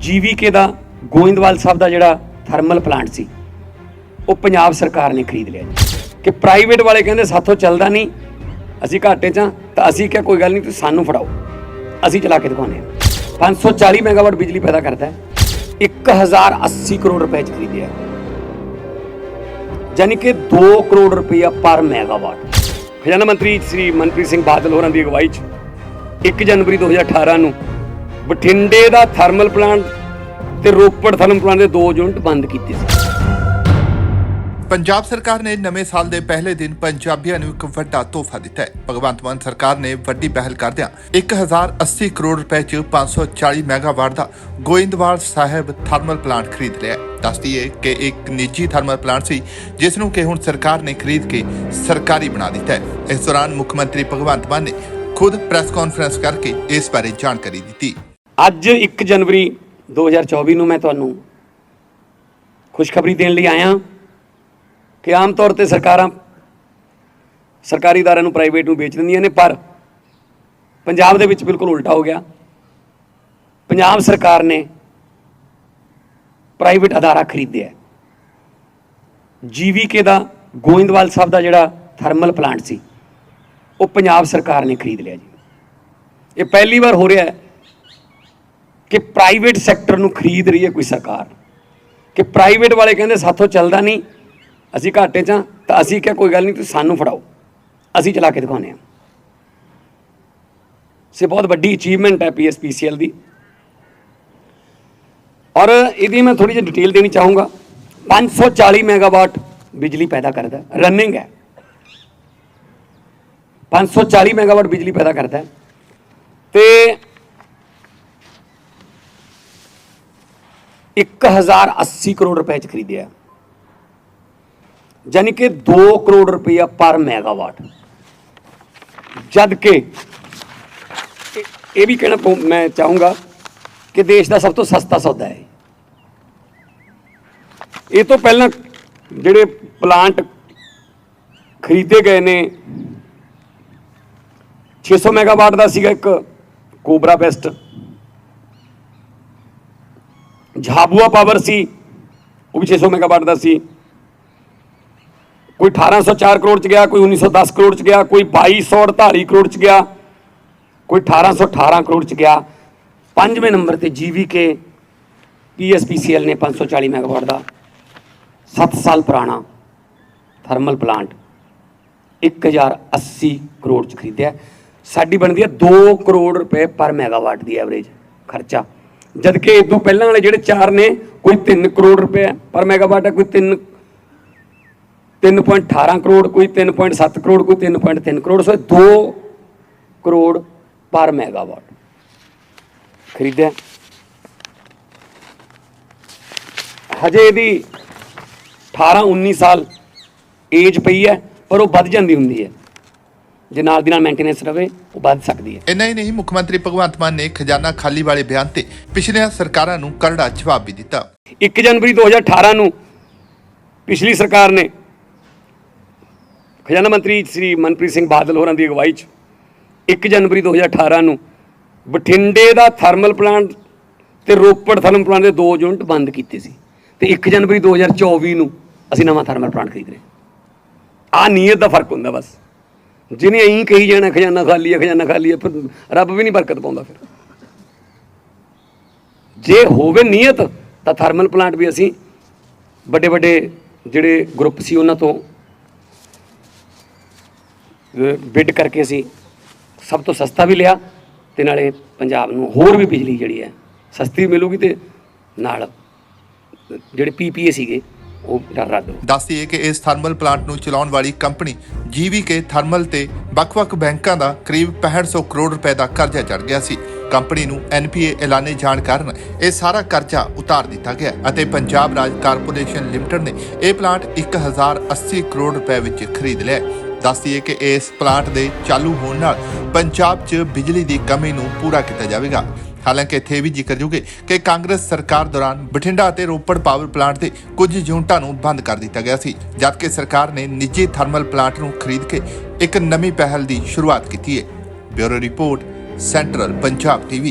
GVK ਦਾ, ਗੋਇੰਦਵਾਲ ਸਾਹਿਬ ਦਾ ਜਿਹੜਾ thermal plant ਸੀ, ਉਹ ਪੰਜਾਬ ਸਰਕਾਰ ਨੇ ਖਰੀਦ ਲਿਆ ਕਿ ਪ੍ਰਾਈਵੇਟ ਵਾਲੇ ਕਹਿੰਦੇ ਸਾਥੋਂ ਚੱਲਦਾ ਨਹੀਂ, ਅਸੀਂ ਘਾਟੇ 'ਚ ਹਾਂ, ਤਾਂ ਅਸੀਂ ਕਿਹਾ ਕੋਈ ਗੱਲ ਨਹੀਂ, ਤੁਸੀਂ ਸਾਨੂੰ ਫੜਾਓ। ਅਸੀਂ ਚਲਾ ਕੇ ਦਿਖਾਉਂਦੇ ਹਾਂ। 540 ਮੈਗਾਵਾਟ ਬਿਜਲੀ ਪੈਦਾ ਕਰਦਾ ਹੈ 1080 ਕਰੋੜ ਰੁਪਏ 'ਚ ਖਰੀਦਿਆ ਯਾਨੀ ਕਿ 2 ਕਰੋੜ ਰੁਪਇਆ ਪਰ ਮੈਗਾਵਾਟ ਖਜ਼ਾਨਾ ਮੰਤਰੀ ਸ੍ਰੀ ਮਨਪ੍ਰੀਤ ਸਿੰਘ ਬਾਦਲ ਹੋਰਾਂ ਦੀ ਅਗਵਾਈ 'ਚ 1 ਜਨਵਰੀ 2018 ਨੂੰ ਬਠਿੰਡੇ ਦਾ ਥਰਮਲ ਪਲਾਂਟ ਤੇ ਰੋਪੜ ਥਰਮਲ ਪਲਾਂਟ ਦੇ ਦੋ ਯੂਨਿਟ ਬੰਦ ਕੀਤੇ ਸੀ। ਪੰਜਾਬ ਸਰਕਾਰ ਨੇ ਨਵੇਂ ਸਾਲ ਦੇ ਪਹਿਲੇ ਦਿਨ ਪੰਜਾਬੀਆਂ ਨੂੰ ਇੱਕ ਵੱਡਾ ਤੋਹਫਾ ਦਿੱਤਾ ਹੈ। ਭਗਵੰਤ ਮਾਨ ਸਰਕਾਰ ਨੇ ਵੱਡੀ ਪਹਿਲ ਕਰਦਿਆਂ 1080 ਕਰੋੜ ਰੁਪਏ 'ਚ 540 ਮੈਗਾਵਾਟ ਦਾ ਗੋਇੰਦਵਾਲ ਸਾਹਿਬ ਥਰਮਲ ਪਲਾਂਟ ਖਰੀਦ ਲਿਆ ਹੈ। ਕਿ ਇੱਕ ਨਿੱਜੀ ਥਰਮਲ ਪਲਾਂਟ ਸੀ, ਜਿਸ ਨੂੰ ਕਿ ਹੁਣ ਸਰਕਾਰ ਨੇ ਖਰੀਦ ਕੇ ਸਰਕਾਰੀ ਬਣਾ ਦਿੱਤਾ ਹੈ। ਇਸ ਦੌਰਾਨ ਮੁੱਖ ਮੰਤਰੀ ਭਗਵੰਤ ਮਾਨ ਨੇ ਖੁਦ ਪ੍ਰੈਸ ਕਾਨਫਰੰਸ ਕਰਕੇ ਇਸ ਬਾਰੇ ਜਾਣਕਾਰੀ ਦਿੱਤੀ। ਅੱਜ 1 ਜਨਵਰੀ 2024 ਨੂੰ ਮੈਂ ਤੁਹਾਨੂੰ ਖੁਸ਼ਖਬਰੀ ਦੇਣ ਲਈ ਆਇਆ ਕਿ ਆਮ ਤੌਰ ਤੇ ਸਰਕਾਰਾਂ ਸਰਕਾਰੀ ਇਦਾਰਿਆਂ ਨੂੰ ਪ੍ਰਾਈਵੇਟ ਨੂੰ ਵੇਚ ਦਿੰਦੀਆਂ ਨੇ, ਪਰ ਪੰਜਾਬ ਦੇ ਵਿੱਚ ਬਿਲਕੁਲ ਉਲਟਾ ਹੋ ਗਿਆ। ਪੰਜਾਬ ਸਰਕਾਰ ਨੇ ਪ੍ਰਾਈਵੇਟ ਅਦਾਰਾ ਖਰੀਦਿਆ ਜੀਵੀਕੇ ਦਾ ਗੋਇੰਦਵਾਲ ਸਾਹਿਬ ਦਾ ਜਿਹੜਾ ਥਰਮਲ ਪਲਾਂਟ ਸੀ, ਉਹ ਪੰਜਾਬ ਸਰਕਾਰ ਨੇ ਖਰੀਦ ਲਿਆ ਜੀ। ਇਹ ਪਹਿਲੀ ਵਾਰ ਹੋ ਰਿਹਾ ਹੈ। ਕਿ ਪ੍ਰਾਈਵੇਟ ਸੈਕਟਰ ਨੂੰ ਖਰੀਦ ਰਹੀ ਹੈ ਕੋਈ ਸਰਕਾਰ। ਕਿ ਪ੍ਰਾਈਵੇਟ ਵਾਲੇ ਕਹਿੰਦੇ ਸਾਥੋਂ ਚੱਲਦਾ ਨਹੀਂ, ਅਸੀਂ ਘਾਟੇ 'ਚ ਹਾਂ, ਤਾਂ ਅਸੀਂ ਕਿਹਾ ਕੋਈ ਗੱਲ ਨਹੀਂ, ਤੁਸੀਂ ਸਾਨੂੰ ਫੜਾਓ। ਅਸੀਂ ਚਲਾ ਕੇ ਦਿਖਾਉਂਦੇ ਹਾਂ। ਸੇ ਬਹੁਤ ਵੱਡੀ ਅਚੀਵਮੈਂਟ ਹੈ ਪੀਐਸਪੀਸੀਐਲ ਦੀ। ਔਰ ਇਹਦੀ ਮੈਂ ਥੋੜੀ ਜਿਹੀ ਡਿਟੇਲ ਦੇਣੀ ਚਾਹੂੰਗਾ। 540 ਮੈਗਾਵਾਟ ਬਿਜਲੀ ਪੈਦਾ ਕਰਦਾ ਰਨਿੰਗ ਹੈ। 540 ਮੈਗਾਵਾਟ ਬਿਜਲੀ ਪੈਦਾ ਕਰਦਾ ਹੈ। ਤੇ 1080 ਕਰੋੜ ਰੁਪਏ ਚ ਖਰੀਦਿਆ। ਯਾਨੀ ਕਿ 2 ਕਰੋੜ ਰੁਪਇਆ ਪਰ ਮੈਗਾਵਾਟ। ਜਦ ਕਿ ਇਹ- ਵੀ ਕਹਿਣਾ ਪਊ- ਮੈਂ ਚਾਹੂੰਗਾ ਕਿ ਦੇਸ਼ ਦਾ ਸਭ ਤੋਂ ਸਸਤਾ ਸੌਦਾ ਹੈ। ਇਹ ਤੋਂ ਪਹਿਲਾਂ ਜਿਹੜੇ ਪਲਾਂਟ ਖਰੀਦੇ ਗਏ ਨੇ 600 ਮੈਗਾਵਾਟ ਦਾ ਸੀਗਾ ਇੱਕ ਕੋਬਰਾ ਬੈਸਟ। ਝਾਬੂਆ ਪਾਵਰ ਸੀ, ਉਹ ਵੀ 600 ਮੈਗਾਵਾਟ ਦਾ ਸੀ। ਕੋਈ 1804 ਕਰੋੜ ਚ ਗਿਆ, ਕੋਈ 1910 ਕਰੋੜ ਚ ਗਿਆ, ਕੋਈ 2248 ਕਰੋੜ ਚ ਗਿਆ, ਕੋਈ 1818 ਕਰੋੜ ਚ ਗਿਆ। ਪੰਜਵੇਂ ਨੰਬਰ ਤੇ ਜੀਵੀਕੇ ਪੀਐਸਪੀਸੀਐਲ ਨੇ 540 ਮੈਗਾਵਾਟ ਦਾ। 7 ਸਾਲ ਪੁਰਾਣਾ ਥਰਮਲ ਪਲਾਂਟ 1080 ਕਰੋੜ ਚ ਖਰੀਦਿਆ। ਸਾਡੀ ਬਣਦੀ ਹੈ 2 ਕਰੋੜ ਰੁਪਏ ਪਰ ਮੈਗਾਵਾਟ ਦੀ ਐਵਰੇਜ ਖਰਚਾ। ਜਦ ਕਿ ਤੋਂ ਪਹਿਲਾਂ ਵਾਲੇ ਜਿਹੜੇ ਚਾਰ ਨੇ, ਕੋਈ 3 ਕਰੋੜ ਰੁਪਏ ਪਰ ਮੈਗਾਵਾਟ ਹੈ ਕੋਈ 3 3.18 ਕਰੋੜ, ਕੋਈ 3.7 ਕਰੋੜ, ਕੋਈ 3.3 ਕਰੋੜ। ਸੋ 2 ਕਰੋੜ ਪਰ ਮੈਗਾਵਾਟ। ਖਰੀਦਿਆ। ਹਜੇ ਇਹਦੀ 18 19 ਸਾਲ ਏਜ ਪਈ ਹੈ, ਪਰ ਉਹ ਵੱਧ ਜਾਂਦੀ ਹੁੰਦੀ ਹੈ। ਜੇ ਨਾਲ ਦੀ ਨਾਲ ਮੇਨਟੇਨੈਂਸ ਰਵੇ ਉਹ ਵੱਧ ਸਕਦੀ ਹੈ। ਇੰਨਾ ਹੀ ਨਹੀਂ ਮੁੱਖ ਮੰਤਰੀ ਭਗਵੰਤ ਮਾਨ ਨੇ ਖਜ਼ਾਨਾ ਖਾਲੀ ਵਾਲੇ ਬਿਆਨ ਤੇ ਪਿਛਲੀਆਂ ਸਰਕਾਰਾਂ ਨੂੰ ਕਰੜਾ ਜਵਾਬ ਵੀ ਦਿੱਤਾ। 1 ਜਨਵਰੀ 2018 ਨੂੰ ਪਿਛਲੀ ਸਰਕਾਰ ਨੇ ਖਜ਼ਾਨਾ ਮੰਤਰੀ ਸ੍ਰੀ ਮਨਪ੍ਰੀਤ ਸਿੰਘ ਬਾਦਲ ਹੋਰਾਂ ਦੀ ਅਗਵਾਈ 'ਚ 1 ਜਨਵਰੀ 2018 ਨੂੰ ਬਠਿੰਡੇ ਦਾ ਥਰਮਲ ਪਲਾਂਟ ਤੇ ਰੋਪੜ ਥਰਮਲ ਪਲਾਂਟ ਦੇ ਦੋ ਯੂਨਿਟ ਬੰਦ ਕੀਤੇ ਸੀ। ਤੇ 1 ਜਨਵਰੀ 2024 ਨੂੰ ਅਸੀਂ ਨਵਾਂ ਥਰਮਲ ਪਲਾਂਟ ਖਰੀਦ ਰਹੇ ਆ ਨੀਅਤ ਦਾ ਫ਼ਰਕ ਹੁੰਦਾ ਬਸ। ਜਿਹਨੇ ਐਂ ਕਹੀ ਜਾਣਾ, ਖਜ਼ਾਨਾ ਖਾਲੀ ਹੈ ਖਜ਼ਾਨਾ ਖਾਲੀ ਹੈ ਫਿਰ ਰੱਬ ਵੀ ਨਹੀਂ ਬਰਕਤ ਪਾਉਂਦਾ ਫਿਰ। ਜੇ ਹੋਵੇ ਨੀਅਤ, ਤਾਂ ਥਰਮਲ ਪਲਾਂਟ ਵੀ ਅਸੀਂ ਵੱਡੇ ਵੱਡੇ ਜਿਹੜੇ ਗਰੁੱਪ ਸੀ ਉਹਨਾਂ ਤੋਂ ਬਿੱਡ ਕਰਕੇ ਅਸੀਂ ਸਭ ਤੋਂ ਸਸਤਾ ਵੀ ਲਿਆ ਤੇ ਨਾਲੇ ਪੰਜਾਬ ਨੂੰ ਹੋਰ ਵੀ ਬਿਜਲੀ ਜਿਹੜੀ ਹੈ, ਸਸਤੀ ਮਿਲੂਗੀ ਤੇ ਨਾਲ ਜਿਹੜੇ ਪੀਪੀਏ ਸੀਗੇ ਉਹ ਰੱਦ ਹੋ ਦੱਸਦੀਏ ਕਿ ਇਸ ਥਰਮਲ ਪਲਾਂਟ ਨੂੰ ਚਲਾਉਣ ਵਾਲੀ ਕੰਪਨੀ ਜੀਵੀਕੇ ਥਰਮਲ ਤੇ ਵੱਖ-ਵੱਖ ਬੈਂਕਾਂ ਦਾ ਕਰੀਬ 6500 ਕਰੋੜ ਰੁਪਏ ਦਾ ਕਰਜ਼ਾ ਚੜ ਗਿਆ ਸੀ। ਕੰਪਨੀ ਨੂੰ ਐਨਪੀਏ ਐਲਾਨੇ ਜਾਣ ਕਾਰਨ ਇਹ ਸਾਰਾ ਕਰਜ਼ਾ ਉਤਾਰ ਦਿੱਤਾ ਗਿਆ ਅਤੇ ਪੰਜਾਬ ਰਾਜ ਕਾਰਪੋਰੇਸ਼ਨ ਲਿਮਟਿਡ ਨੇ ਇਹ ਪਲਾਂਟ 1080 ਕਰੋੜ ਰੁਪਏ ਵਿੱਚ ਖਰੀਦ ਲਿਆ ਹੈ। ਦੱਸਦੀਏ ਕਿ ਇਸ ਪਲਾਂਟ ਦੇ ਚਾਲੂ ਹੋਣ ਨਾਲ ਪੰਜਾਬ 'ਚ ਬਿਜਲੀ ਦੀ ਕਮੀ ਨੂੰ ਪੂਰਾ ਕੀਤਾ ਜਾਵੇਗਾ। ਹਾਲਾਂਕਿ ਇੱਥੇ ਇਹ ਵੀ ਜ਼ਿਕਰ ਹੈ ਕਿ ਕਾਂਗਰਸ ਸਰਕਾਰ ਦੌਰਾਨ ਬਠਿੰਡਾ ਅਤੇ ਰੋਪੜ ਪਾਵਰ ਪਲਾਂਟ ਦੇ ਕੁਝ ਯੂਨਿਟਾਂ ਨੂੰ ਬੰਦ ਕਰ ਦਿੱਤਾ ਗਿਆ ਸੀ, ਜਦਕਿ ਸਰਕਾਰ ਨੇ ਨਿੱਜੀ ਥਰਮਲ ਪਲਾਂਟ ਨੂੰ ਖਰੀਦ ਕੇ ਇੱਕ ਨਵੀਂ ਪਹਿਲ ਦੀ ਸ਼ੁਰੂਆਤ ਕੀਤੀ ਹੈ। Bureau report, central Punjab TV.